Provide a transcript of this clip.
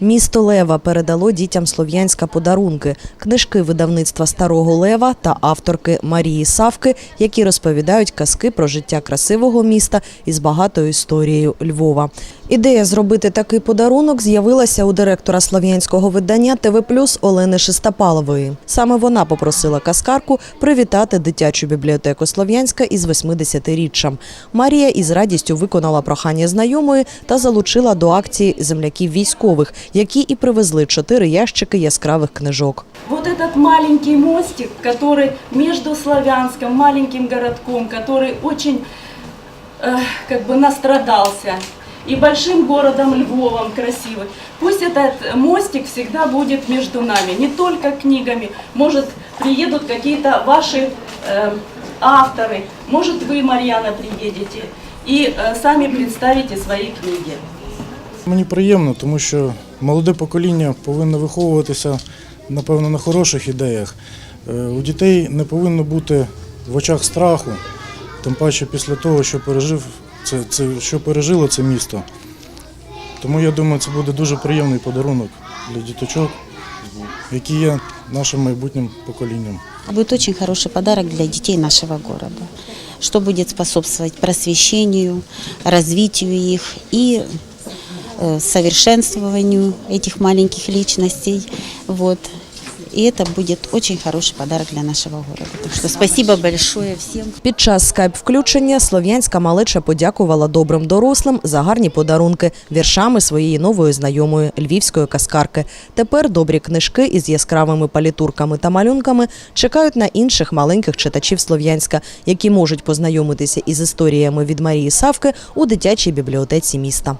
Місто Лева передало дітям Слов'янська подарунки, книжки видавництва Старого Лева та авторки Марії Савки, які розповідають казки про життя красивого міста із багатою історією Львова. Ідея зробити такий подарунок з'явилася у директора слов'янського видання ТВ Плюс Олени Шестопалової. Саме вона попросила казкарку привітати дитячу бібліотеку Слов'янська із 80-річчям. Марія із радістю виконала прохання знайомої та залучила до акції земляків військових, які і привезли чотири ящики яскравих книжок. Вот этот маленький мостик, который между Славянском, маленьким городком, который очень э, как бы настрадался, и большим городом Львовом красивый. Пусть этот мостик всегда будет между нами, не только книгами. Может, приедут какие-то ваши э, авторы, может, вы, Марьяна, приедете и э, сами представите свои книги. Мені приємно, тому що молоде покоління повинно виховуватися, напевно, на хороших ідеях. Е, У дітей не повинно бути в очах страху, тим паче після того, що пережив це, це, що пережило це місто. Тому я думаю, це буде дуже приємний подарунок для діточок, які є нашим майбутнім поколінням. Будет очень хороший подарок для детей нашего города, что будет способствовать просвещению, развитию их и э, совершенствованию этих маленьких личностей. Вот. И это будет очень хороший подарок для нашего города. Так что спасибо большое всем. Під час скайп-включення слов'янська малеча подякувала добрим дорослим за гарні подарунки віршами своєї нової знайомої львівської каскарки. Тепер добрі книжки із яскравими палітурками та малюнками чекають на інших маленьких читачів Слов'янська, які можуть познайомитися із історіями від Марії Савки у дитячій бібліотеці міста.